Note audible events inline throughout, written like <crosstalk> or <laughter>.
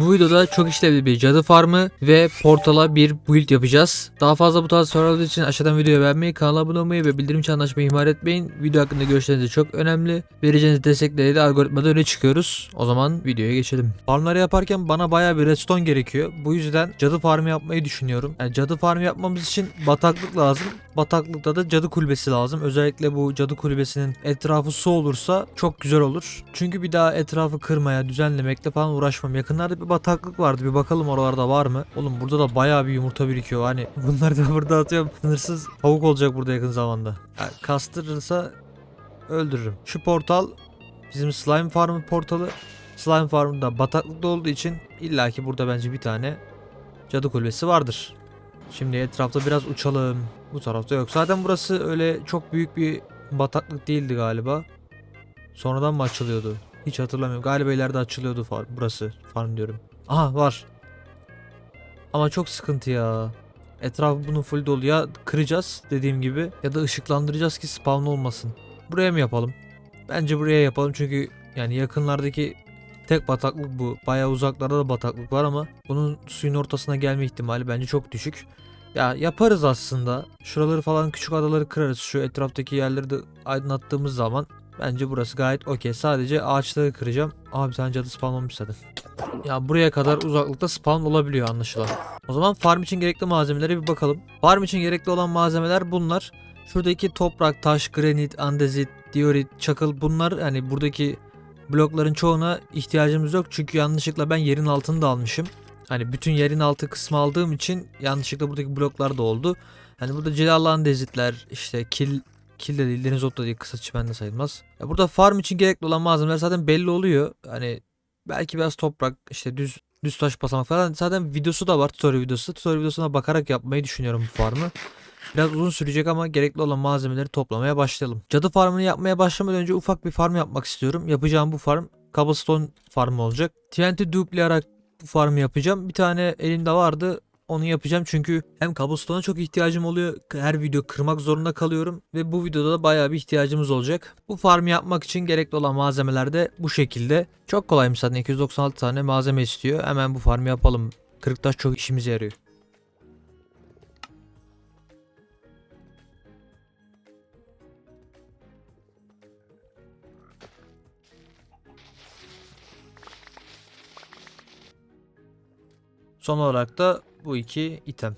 Bu videoda çok işlevli bir cadı farmı ve portala bir build yapacağız. Daha fazla bu tarz sorular için aşağıdan videoyu beğenmeyi, kanala abone olmayı ve bildirim çanını açmayı ihmal etmeyin. Video hakkında görüşleriniz çok önemli. Vereceğiniz destekleriyle algoritmada öne çıkıyoruz. O zaman videoya geçelim. Farmları yaparken bana bayağı bir redstone gerekiyor. Bu yüzden cadı farmı yapmayı düşünüyorum. Yani cadı farmı yapmamız için bataklık lazım. Bataklıkta da cadı kulübesi lazım. Özellikle bu cadı kulübesinin etrafı su olursa çok güzel olur. Çünkü bir daha etrafı kırmaya, düzenlemekle falan uğraşmam. Yakınlarda bir bataklık vardı. Bir bakalım oralarda var mı? Oğlum burada da bayağı bir yumurta birikiyor. Hani <laughs> bunları da burada atıyorum. Sınırsız tavuk olacak burada yakın zamanda. Yani kastırırsa öldürürüm. Şu portal bizim slime farmı portalı. Slime farmında bataklıkta olduğu için illaki burada bence bir tane cadı kulübesi vardır. Şimdi etrafta biraz uçalım. Bu tarafta yok. Zaten burası öyle çok büyük bir bataklık değildi galiba. Sonradan mı açılıyordu? Hiç hatırlamıyorum. Galiba ileride açılıyordu far burası. Farm diyorum. Aha var. Ama çok sıkıntı ya. Etrafı bunun full dolu. Ya kıracağız dediğim gibi ya da ışıklandıracağız ki spawn olmasın. Buraya mı yapalım? Bence buraya yapalım çünkü yani yakınlardaki tek bataklık bu. Bayağı uzaklarda da bataklık var ama bunun suyun ortasına gelme ihtimali bence çok düşük. Ya yaparız aslında. Şuraları falan küçük adaları kırarız. Şu etraftaki yerleri de aydınlattığımız zaman bence burası gayet okey. Sadece ağaçları kıracağım. Abi sen cadı spawn olmuş zaten. Ya buraya kadar uzaklıkta spawn olabiliyor anlaşılan. O zaman farm için gerekli malzemelere bir bakalım. Farm için gerekli olan malzemeler bunlar. Şuradaki toprak, taş, granit, andezit, diorit, çakıl bunlar hani buradaki blokların çoğuna ihtiyacımız yok. Çünkü yanlışlıkla ben yerin altını da almışım. Hani bütün yerin altı kısmı aldığım için yanlışlıkla buradaki bloklar da oldu. Hani burada cilalı andezitler işte kil kil de değil deniz otu da değil kısa çimen sayılmaz. Ya burada farm için gerekli olan malzemeler zaten belli oluyor. Hani belki biraz toprak işte düz düz taş basamak falan. Zaten videosu da var tutorial videosu. Tutorial videosuna bakarak yapmayı düşünüyorum bu farmı. Biraz uzun sürecek ama gerekli olan malzemeleri toplamaya başlayalım. Cadı farmını yapmaya başlamadan önce ufak bir farm yapmak istiyorum. Yapacağım bu farm cobblestone farmı olacak. TNT duplayarak bu farmı yapacağım. Bir tane elimde vardı. Onu yapacağım çünkü hem cobblestone'a çok ihtiyacım oluyor. Her video kırmak zorunda kalıyorum. Ve bu videoda da bayağı bir ihtiyacımız olacak. Bu farmı yapmak için gerekli olan malzemeler de bu şekilde. Çok kolaymış zaten 296 tane malzeme istiyor. Hemen bu farmı yapalım. Kırık taş çok işimize yarıyor. Son olarak da bu iki item.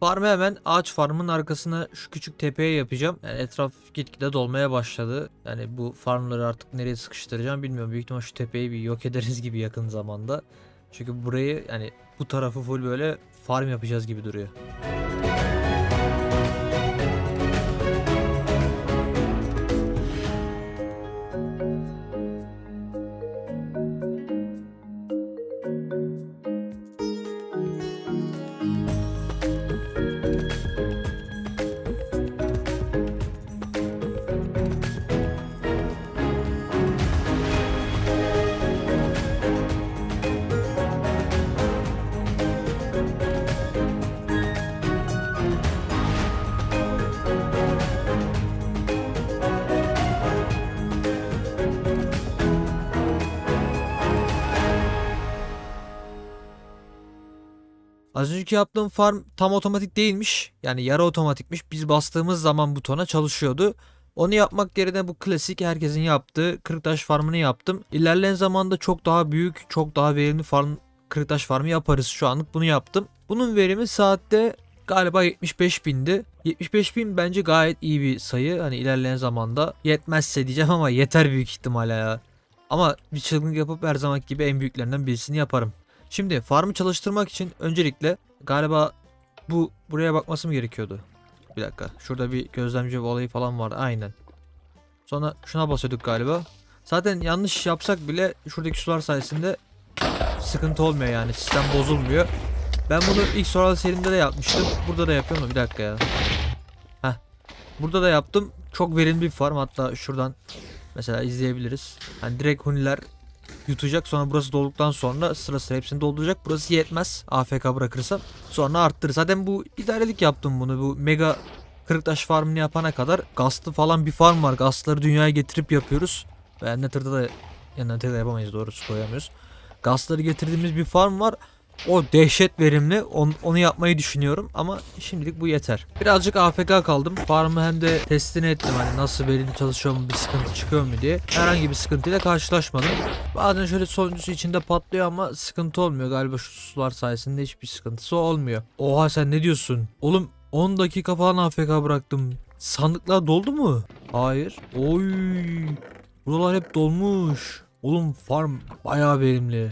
Farmı hemen ağaç farmın arkasına şu küçük tepeye yapacağım. Yani etraf gitgide dolmaya başladı. Yani bu farmları artık nereye sıkıştıracağım bilmiyorum. Büyük ihtimal şu tepeyi bir yok ederiz gibi yakın zamanda. Çünkü burayı yani bu tarafı full böyle farm yapacağız gibi duruyor. Az önceki yaptığım farm tam otomatik değilmiş. Yani yarı otomatikmiş. Biz bastığımız zaman butona çalışıyordu. Onu yapmak yerine bu klasik herkesin yaptığı kırıktaş farmını yaptım. İlerleyen zamanda çok daha büyük, çok daha verimli farm kırıktaş farmı yaparız. Şu anlık bunu yaptım. Bunun verimi saatte galiba 75 bindi. 75 bin bence gayet iyi bir sayı. Hani ilerleyen zamanda yetmezse diyeceğim ama yeter büyük ihtimalle ya. Ama bir çılgınlık yapıp her zaman gibi en büyüklerinden birisini yaparım. Şimdi farmı çalıştırmak için öncelikle galiba bu buraya bakması mı gerekiyordu? Bir dakika. Şurada bir gözlemci olayı falan var. Aynen. Sonra şuna basıyorduk galiba. Zaten yanlış yapsak bile şuradaki sular sayesinde sıkıntı olmuyor yani. Sistem bozulmuyor. Ben bunu ilk soral serimde de yapmıştım. Burada da yapıyorum bir dakika ya. Heh. Burada da yaptım. Çok verimli bir farm. Hatta şuradan mesela izleyebiliriz. Hani direkt huniler yutacak. Sonra burası dolduktan sonra sıra sıra hepsini dolduracak. Burası yetmez. AFK bırakırsam. Sonra arttırır. Zaten bu idarelik yaptım bunu. Bu mega kırıktaş farmını yapana kadar gazlı falan bir farm var. Gazları dünyaya getirip yapıyoruz. Ve Nether'da da yani Nether'da yapamayız doğrusu koyamıyoruz. Gazları getirdiğimiz bir farm var. O dehşet verimli. On- onu yapmayı düşünüyorum ama şimdilik bu yeter. Birazcık AFK kaldım. Farmı hem de testini ettim hani nasıl verimli çalışıyor mu bir sıkıntı çıkıyor mu diye. Herhangi bir sıkıntıyla karşılaşmadım. Bazen şöyle sonuncusu içinde patlıyor ama sıkıntı olmuyor. Galiba şu sular sayesinde hiçbir sıkıntısı olmuyor. Oha sen ne diyorsun? Oğlum 10 dakika falan AFK bıraktım. Sandıklar doldu mu? Hayır. Oy. Buralar hep dolmuş. Oğlum farm bayağı verimli.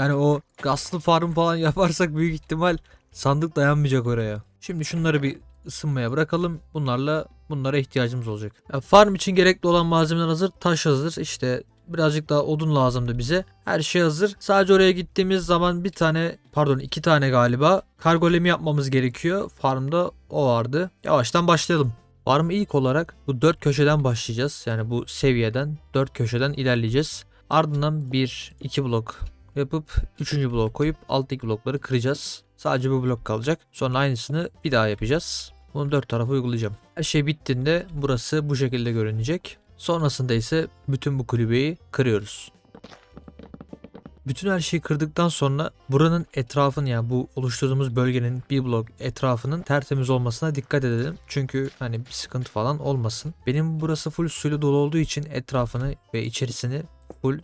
Yani o gaslı farm falan <laughs> yaparsak büyük ihtimal sandık dayanmayacak oraya. Şimdi şunları bir ısınmaya bırakalım. Bunlarla bunlara ihtiyacımız olacak. Ya farm için gerekli olan malzemeler hazır. Taş hazır. İşte birazcık daha odun lazımdı bize. Her şey hazır. Sadece oraya gittiğimiz zaman bir tane pardon iki tane galiba kargolemi yapmamız gerekiyor. Farmda o vardı. Yavaştan başlayalım. Farmı ilk olarak bu dört köşeden başlayacağız. Yani bu seviyeden dört köşeden ilerleyeceğiz. Ardından bir iki blok yapıp üçüncü blok koyup alttaki blokları kıracağız. Sadece bu blok kalacak. Sonra aynısını bir daha yapacağız. Bunu dört tarafa uygulayacağım. Her şey bittiğinde burası bu şekilde görünecek. Sonrasında ise bütün bu kulübeyi kırıyoruz. Bütün her şeyi kırdıktan sonra buranın etrafını yani bu oluşturduğumuz bölgenin bir blok etrafının tertemiz olmasına dikkat edelim. Çünkü hani bir sıkıntı falan olmasın. Benim burası full suyla dolu olduğu için etrafını ve içerisini full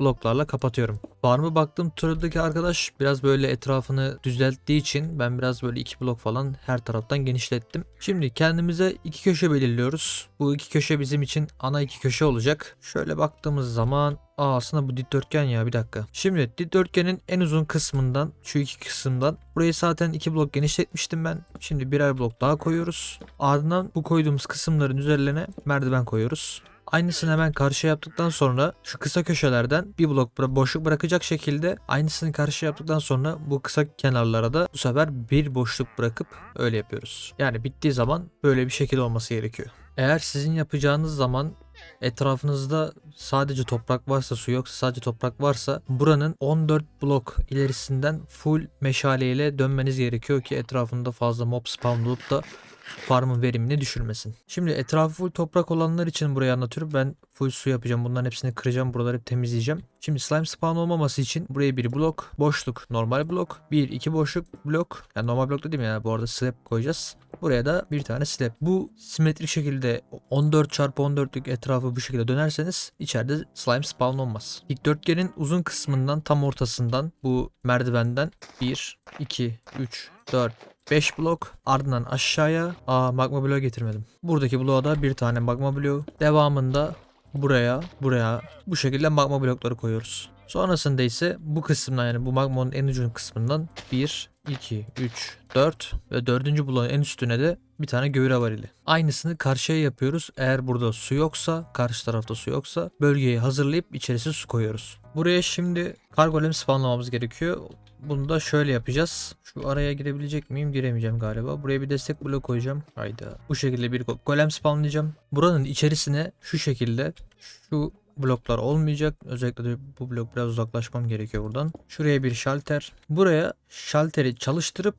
bloklarla kapatıyorum. Var mı baktım turdaki arkadaş biraz böyle etrafını düzelttiği için ben biraz böyle iki blok falan her taraftan genişlettim. Şimdi kendimize iki köşe belirliyoruz. Bu iki köşe bizim için ana iki köşe olacak. Şöyle baktığımız zaman Aa aslında bu dikdörtgen ya bir dakika. Şimdi dikdörtgenin en uzun kısmından şu iki kısımdan burayı zaten iki blok genişletmiştim ben. Şimdi birer blok daha koyuyoruz. Ardından bu koyduğumuz kısımların üzerlerine merdiven koyuyoruz. Aynısını hemen karşıya yaptıktan sonra şu kısa köşelerden bir blok boşluk bırakacak şekilde aynısını karşıya yaptıktan sonra bu kısa kenarlara da bu sefer bir boşluk bırakıp öyle yapıyoruz. Yani bittiği zaman böyle bir şekil olması gerekiyor. Eğer sizin yapacağınız zaman etrafınızda sadece toprak varsa su yoksa sadece toprak varsa buranın 14 blok ilerisinden full meşaleyle dönmeniz gerekiyor ki etrafında fazla mob spawn olup da farmın verimini düşürmesin. Şimdi etrafı full toprak olanlar için burayı anlatıyorum. Ben full su yapacağım. Bunların hepsini kıracağım. Buraları hep temizleyeceğim. Şimdi slime spawn olmaması için buraya bir blok, boşluk, normal blok, bir iki boşluk blok. Yani normal blok da değil mi ya? Bu arada slab koyacağız. Buraya da bir tane slab. Bu simetrik şekilde 14 çarpı 14'lük etrafı bu şekilde dönerseniz içeride slime spawn olmaz. Dikdörtgenin uzun kısmından tam ortasından bu merdivenden 1, 2, 3, 4, 5 blok ardından aşağıya aa magma bloğu getirmedim. Buradaki bloğa da bir tane magma bloğu. Devamında buraya buraya bu şekilde magma blokları koyuyoruz. Sonrasında ise bu kısımdan yani bu magmanın en ucun kısmından 1, 2, 3, 4 ve 4. bloğun en üstüne de bir tane gövre varili. Aynısını karşıya yapıyoruz. Eğer burada su yoksa, karşı tarafta su yoksa bölgeyi hazırlayıp içerisine su koyuyoruz. Buraya şimdi kargolem spawnlamamız gerekiyor. Bunu da şöyle yapacağız. Şu araya girebilecek miyim? Giremeyeceğim galiba. Buraya bir destek blok koyacağım. Hayda. Bu şekilde bir go- golem spawnlayacağım. Buranın içerisine şu şekilde şu bloklar olmayacak. Özellikle de bu blok biraz uzaklaşmam gerekiyor buradan. Şuraya bir şalter. Buraya şalteri çalıştırıp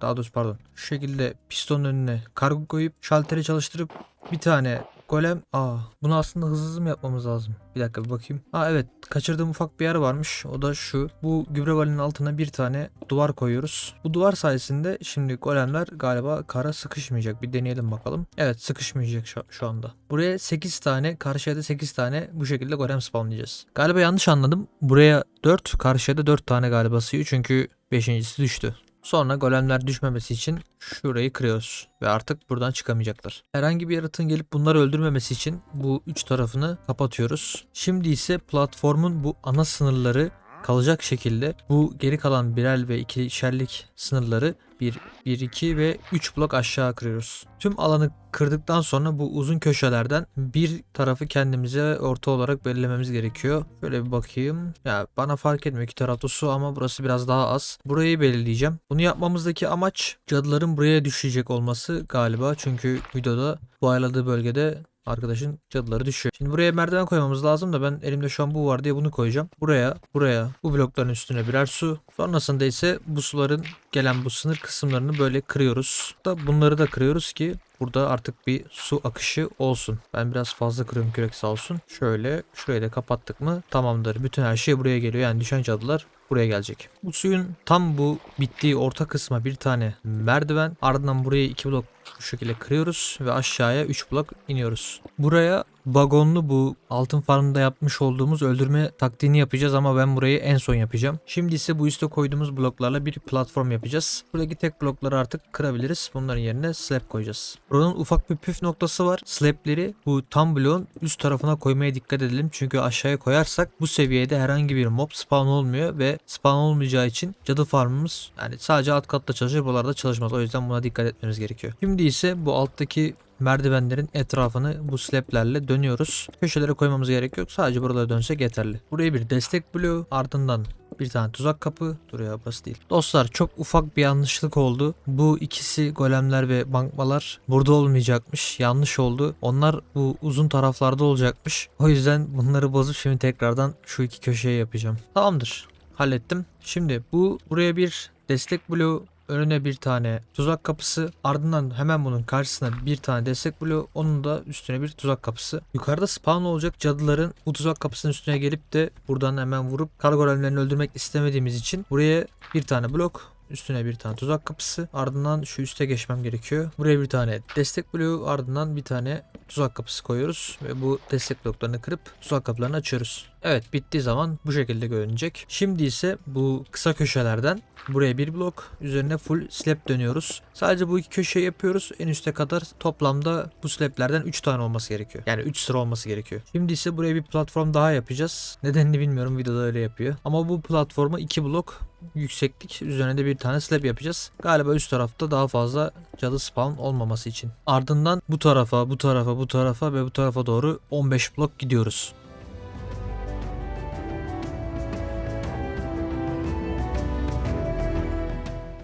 daha doğrusu pardon. Şu şekilde pistonun önüne kargo koyup şalteri çalıştırıp bir tane golem. Aa, bunu aslında hızlı hızlı mı yapmamız lazım? Bir dakika bir bakayım. Aa evet, kaçırdığım ufak bir yer varmış. O da şu. Bu gübre valinin altına bir tane duvar koyuyoruz. Bu duvar sayesinde şimdi golemler galiba kara sıkışmayacak. Bir deneyelim bakalım. Evet, sıkışmayacak şu, şu anda. Buraya 8 tane, karşıya da 8 tane bu şekilde golem spawnlayacağız. Galiba yanlış anladım. Buraya 4, karşıya da 4 tane galiba sığıyor çünkü 5.si düştü. Sonra golemler düşmemesi için şurayı kırıyoruz ve artık buradan çıkamayacaklar. Herhangi bir yaratığın gelip bunları öldürmemesi için bu üç tarafını kapatıyoruz. Şimdi ise platformun bu ana sınırları kalacak şekilde bu geri kalan birer ve ikişerlik sınırları 1, 1, 2 ve 3 blok aşağı kırıyoruz. Tüm alanı kırdıktan sonra bu uzun köşelerden bir tarafı kendimize orta olarak belirlememiz gerekiyor. Şöyle bir bakayım. Ya bana fark etmiyor iki tarafta su ama burası biraz daha az. Burayı belirleyeceğim. Bunu yapmamızdaki amaç cadıların buraya düşecek olması galiba. Çünkü videoda bu ayarladığı bölgede arkadaşın cadıları düşüyor. Şimdi buraya merdiven koymamız lazım da ben elimde şu an bu var diye bunu koyacağım. Buraya, buraya bu blokların üstüne birer su. Sonrasında ise bu suların gelen bu sınır kısımlarını böyle kırıyoruz. Da bunları da kırıyoruz ki burada artık bir su akışı olsun. Ben biraz fazla kırıyorum kürek sağ olsun. Şöyle şurayı da kapattık mı tamamdır. Bütün her şey buraya geliyor. Yani düşen cadılar buraya gelecek. Bu suyun tam bu bittiği orta kısma bir tane merdiven. Ardından buraya iki blok bu şekilde kırıyoruz ve aşağıya 3 blok iniyoruz. Buraya vagonlu bu altın farmında yapmış olduğumuz öldürme taktiğini yapacağız ama ben burayı en son yapacağım. Şimdi ise bu üste koyduğumuz bloklarla bir platform yapacağız. Buradaki tek blokları artık kırabiliriz. Bunların yerine slab koyacağız. Buranın ufak bir püf noktası var. Slableri bu tam bloğun üst tarafına koymaya dikkat edelim. Çünkü aşağıya koyarsak bu seviyede herhangi bir mob spawn olmuyor ve spawn olmayacağı için cadı farmımız yani sadece alt katta çalışır buralarda çalışmaz. O yüzden buna dikkat etmemiz gerekiyor. Şimdi ise bu alttaki merdivenlerin etrafını bu slablerle dönüyoruz. Köşelere koymamız gerek yok. Sadece buralara dönsek yeterli. Buraya bir destek bloğu ardından bir tane tuzak kapı. Dur ya değil. Dostlar çok ufak bir yanlışlık oldu. Bu ikisi golemler ve bankmalar burada olmayacakmış. Yanlış oldu. Onlar bu uzun taraflarda olacakmış. O yüzden bunları bozup şimdi tekrardan şu iki köşeye yapacağım. Tamamdır. Hallettim. Şimdi bu buraya bir destek bloğu önüne bir tane tuzak kapısı ardından hemen bunun karşısına bir tane destek bloğu onun da üstüne bir tuzak kapısı. Yukarıda spawn olacak cadıların bu tuzak kapısının üstüne gelip de buradan hemen vurup kargolemlerini öldürmek istemediğimiz için buraya bir tane blok Üstüne bir tane tuzak kapısı. Ardından şu üste geçmem gerekiyor. Buraya bir tane destek bloğu ardından bir tane tuzak kapısı koyuyoruz. Ve bu destek bloklarını kırıp tuzak kapılarını açıyoruz. Evet bittiği zaman bu şekilde görünecek. Şimdi ise bu kısa köşelerden buraya bir blok üzerine full slab dönüyoruz. Sadece bu iki köşeyi yapıyoruz. En üste kadar toplamda bu slablerden 3 tane olması gerekiyor. Yani 3 sıra olması gerekiyor. Şimdi ise buraya bir platform daha yapacağız. Nedenini bilmiyorum videoda öyle yapıyor. Ama bu platforma 2 blok yükseklik üzerine de bir tane slab yapacağız. Galiba üst tarafta daha fazla cadı spawn olmaması için. Ardından bu tarafa, bu tarafa, bu tarafa ve bu tarafa doğru 15 blok gidiyoruz.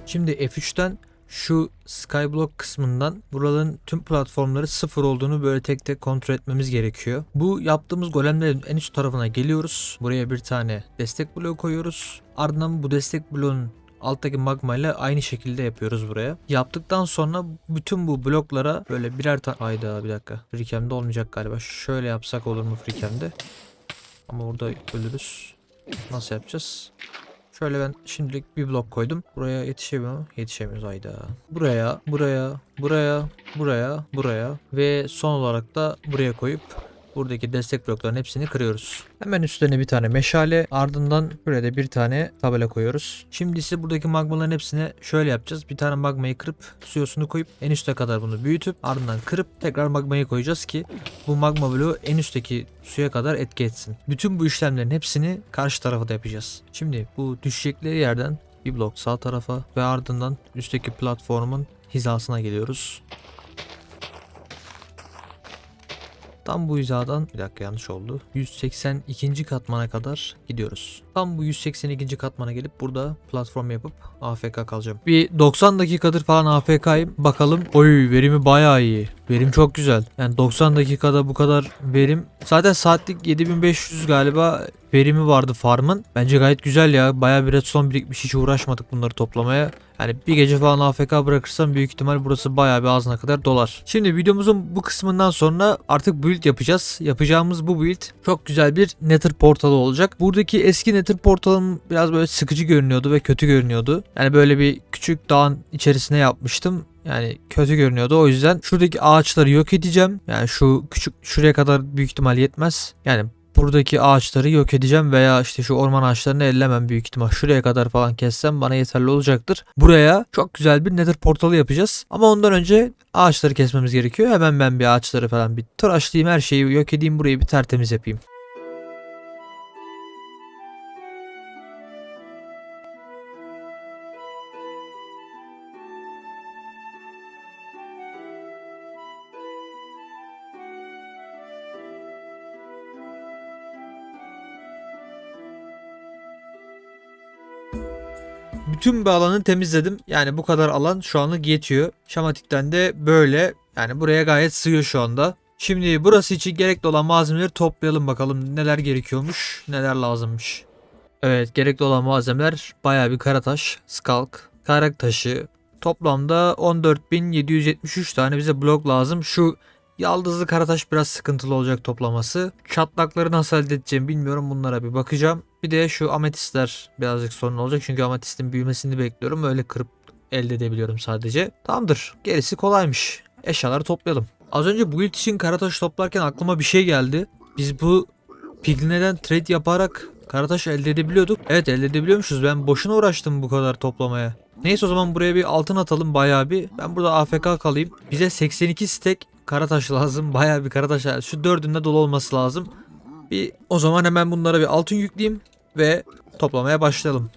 Şimdi F3'ten şu Skyblock kısmından buraların tüm platformları sıfır olduğunu böyle tek tek kontrol etmemiz gerekiyor. Bu yaptığımız golemlerin en üst tarafına geliyoruz. Buraya bir tane destek bloğu koyuyoruz. Ardından bu destek bloğunun alttaki magma ile aynı şekilde yapıyoruz buraya. Yaptıktan sonra bütün bu bloklara böyle birer tane... Hayda bir dakika. Freecam'de olmayacak galiba. Şöyle yapsak olur mu Freecam'de? Ama orada ölürüz. Nasıl yapacağız? Şöyle ben şimdilik bir blok koydum. Buraya yetişemiyor mu? Yetişemiyoruz ayda. Buraya, buraya, buraya, buraya, buraya ve son olarak da buraya koyup buradaki destek blokların hepsini kırıyoruz. Hemen üstlerine bir tane meşale ardından buraya da bir tane tabela koyuyoruz. Şimdi ise buradaki magmaların hepsine şöyle yapacağız. Bir tane magmayı kırıp suyosunu koyup en üste kadar bunu büyütüp ardından kırıp tekrar magmayı koyacağız ki bu magma bloğu en üstteki suya kadar etki etsin. Bütün bu işlemlerin hepsini karşı tarafa da yapacağız. Şimdi bu düşecekleri yerden bir blok sağ tarafa ve ardından üstteki platformun hizasına geliyoruz. Tam bu hizadan bir dakika yanlış oldu. 182. katmana kadar gidiyoruz. Tam bu 182. katmana gelip burada platform yapıp AFK kalacağım. Bir 90 dakikadır falan AFK'yım. Bakalım. Oy verimi bayağı iyi. Verim çok güzel. Yani 90 dakikada bu kadar verim. Zaten saatlik 7500 galiba verimi vardı farmın. Bence gayet güzel ya. Bayağı bir redstone birikmiş. Hiç uğraşmadık bunları toplamaya. Yani bir gece falan AFK bırakırsam büyük ihtimal burası bayağı bir ağzına kadar dolar. Şimdi videomuzun bu kısmından sonra artık build yapacağız. Yapacağımız bu build çok güzel bir Nether portalı olacak. Buradaki eski Nether portalım biraz böyle sıkıcı görünüyordu ve kötü görünüyordu. Yani böyle bir küçük dağın içerisine yapmıştım. Yani kötü görünüyordu. O yüzden şuradaki ağaçları yok edeceğim. Yani şu küçük şuraya kadar büyük ihtimal yetmez. Yani buradaki ağaçları yok edeceğim veya işte şu orman ağaçlarını ellemem büyük ihtimal. Şuraya kadar falan kessem bana yeterli olacaktır. Buraya çok güzel bir nether portalı yapacağız. Ama ondan önce ağaçları kesmemiz gerekiyor. Hemen ben bir ağaçları falan bir tıraşlayayım her şeyi yok edeyim burayı bir tertemiz yapayım. Bütün bir alanı temizledim. Yani bu kadar alan şu anlık yetiyor. Şamatik'ten de böyle. Yani buraya gayet sığıyor şu anda. Şimdi burası için gerekli olan malzemeleri toplayalım bakalım neler gerekiyormuş, neler lazımmış. Evet gerekli olan malzemeler bayağı bir karataş, skalk, karak taşı. Toplamda 14.773 tane bize blok lazım. Şu yaldızlı karataş biraz sıkıntılı olacak toplaması. Çatlakları nasıl elde edeceğim bilmiyorum bunlara bir bakacağım. Bir de şu ametistler birazcık sorun olacak çünkü ametistin büyümesini bekliyorum. Öyle kırıp elde edebiliyorum sadece. Tamamdır gerisi kolaymış. Eşyaları toplayalım. Az önce bu için karataş toplarken aklıma bir şey geldi. Biz bu Piglin'den trade yaparak karataş elde edebiliyorduk. Evet elde edebiliyormuşuz. Ben boşuna uğraştım bu kadar toplamaya. Neyse o zaman buraya bir altın atalım bayağı bir. Ben burada AFK kalayım. Bize 82 stek karataş lazım. Bayağı bir karataş. lazım. Şu dördünde dolu olması lazım. Bir o zaman hemen bunlara bir altın yükleyeyim ve toplamaya başlayalım.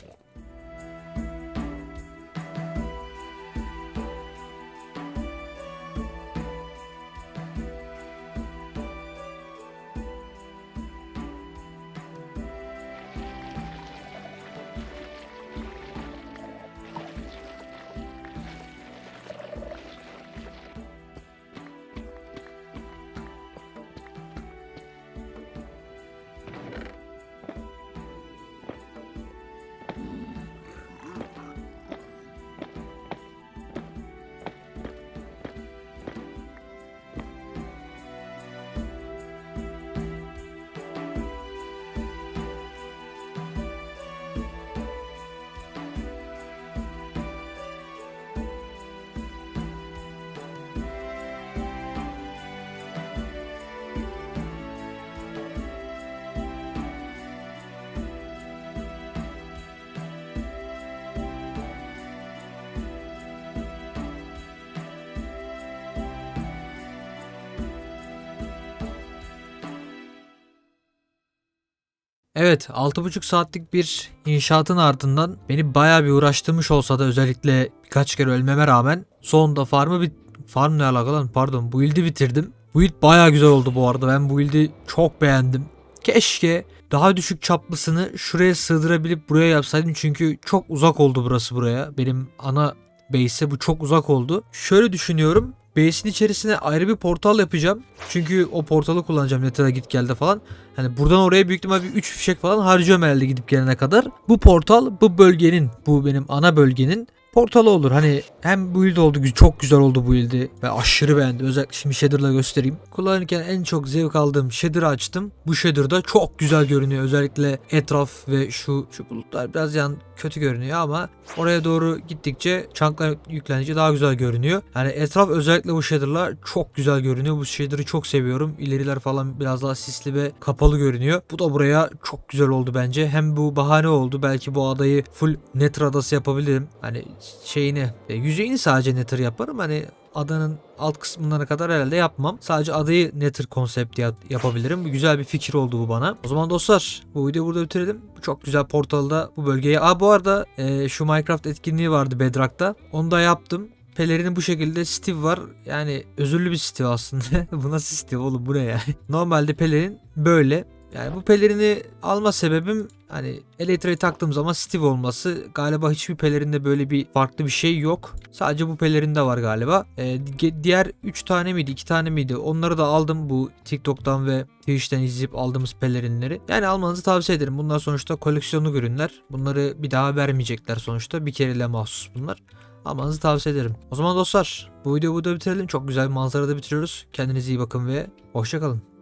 Evet 6,5 saatlik bir inşaatın ardından beni bayağı bir uğraştırmış olsa da özellikle birkaç kere ölmeme rağmen sonunda farmı bit farm ne alakalı lan pardon build'i bitirdim. Build bayağı güzel oldu bu arada ben build'i çok beğendim. Keşke daha düşük çaplısını şuraya sığdırabilip buraya yapsaydım çünkü çok uzak oldu burası buraya. Benim ana base'e bu çok uzak oldu. Şöyle düşünüyorum. Base'in içerisine ayrı bir portal yapacağım. Çünkü o portalı kullanacağım Nether'a git gelde falan. Hani buradan oraya büyük ihtimal bir 3 fişek falan harcıyorum elde gidip gelene kadar. Bu portal bu bölgenin, bu benim ana bölgenin portalı olur. Hani hem build oldu çok güzel oldu bu build'i ve aşırı beğendim. Özellikle şimdi shader'la göstereyim. Kullanırken en çok zevk aldığım shader'ı açtım. Bu shader'da çok güzel görünüyor. Özellikle etraf ve şu şu bulutlar biraz yan kötü görünüyor ama oraya doğru gittikçe çanklar yüklenince daha güzel görünüyor. Yani etraf özellikle bu shader'la çok güzel görünüyor. Bu shader'ı çok seviyorum. İleriler falan biraz daha sisli ve kapalı görünüyor. Bu da buraya çok güzel oldu bence. Hem bu bahane oldu. Belki bu adayı full Nether adası yapabilirim. Hani şeyini e, yüzeyini sadece Nether yaparım. Hani adanın alt kısımlarına kadar herhalde yapmam. Sadece adayı Nether konsepti yap- yapabilirim. Güzel bir fikir oldu bu bana. O zaman dostlar bu videoyu burada bitirelim. Çok güzel portalda bu bölgeye. Aa bu arada e, şu Minecraft etkinliği vardı Bedrock'ta. Onu da yaptım. Pelerinin bu şekilde Steve var. Yani özürlü bir Steve aslında. <laughs> bu nasıl Steve oğlum bu ne ya? <laughs> Normalde pelerin böyle. Yani bu pelerini alma sebebim hani elektriği taktığım zaman Steve olması. Galiba hiçbir pelerinde böyle bir farklı bir şey yok. Sadece bu pelerinde var galiba. Ee, diğer 3 tane miydi 2 tane miydi onları da aldım bu TikTok'tan ve Twitch'ten izleyip aldığımız pelerinleri. Yani almanızı tavsiye ederim. Bunlar sonuçta koleksiyonluk ürünler. Bunları bir daha vermeyecekler sonuçta. Bir kerele mahsus bunlar. Almanızı tavsiye ederim. O zaman dostlar bu videoyu burada bitirelim. Çok güzel bir manzarada bitiriyoruz. Kendinize iyi bakın ve hoşçakalın.